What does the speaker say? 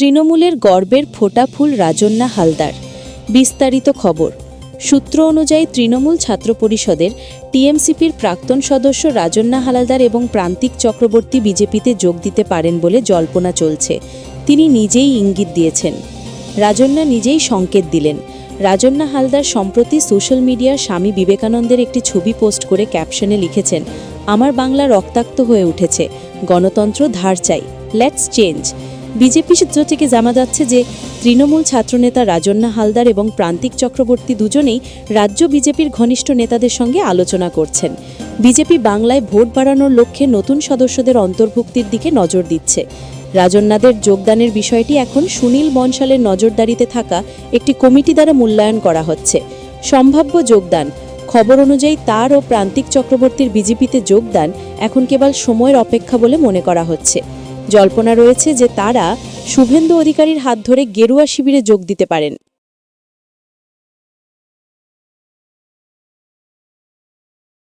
তৃণমূলের গর্বের ফোটা ফুল রাজন্যা হালদার। বিস্তারিত খবর। সূত্র অনুযায়ী তৃণমূল ছাত্র পরিষদের টিএমসিপির প্রাক্তন সদস্য রাজন্যা হালদার এবং প্রান্তিক চক্রবর্তী বিজেপিতে যোগ দিতে পারেন বলে জল্পনা চলছে। তিনি নিজেই ইঙ্গিত দিয়েছেন। রাজন্যা নিজেই সংকেত দিলেন। রাজন্যা হালদার সম্প্রতি সোশ্যাল মিডিয়ার স্বামী বিবেকানন্দের একটি ছবি পোস্ট করে ক্যাপশনে লিখেছেন, আমার বাংলা রক্তাক্ত হয়ে উঠেছে। গণতন্ত্র ধার চাই। Let's change. বিজেপি সূত্র থেকে জানা যাচ্ছে যে তৃণমূল ছাত্রনেতা রাজন্যা হালদার এবং প্রান্তিক চক্রবর্তী দুজনেই রাজ্য বিজেপির ঘনিষ্ঠ নেতাদের সঙ্গে আলোচনা করছেন। বিজেপি বাংলায় ভোট বাড়ানোর লক্ষ্যে নতুন সদস্যদের অন্তর্ভুক্তির দিকে নজর দিচ্ছে। রাজন্যাদের যোগদানের বিষয়টি এখন সুনীল বনশালের নজরদারিতে থাকা একটি কমিটি দ্বারা মূল্যায়ন করা হচ্ছে। সম্ভাব্য যোগদান, খবর অনুযায়ী তার ও প্রান্তিক চক্রবর্তীর বিজেপিতে যোগদান এখন কেবল সময়ের অপেক্ষা বলে মনে করা হচ্ছে। জল্পনা রয়েছে যে তারা শুভেন্দু অধিকারীর হাত ধরে গেরুয়া শিবিরে যোগ দিতে পারেন।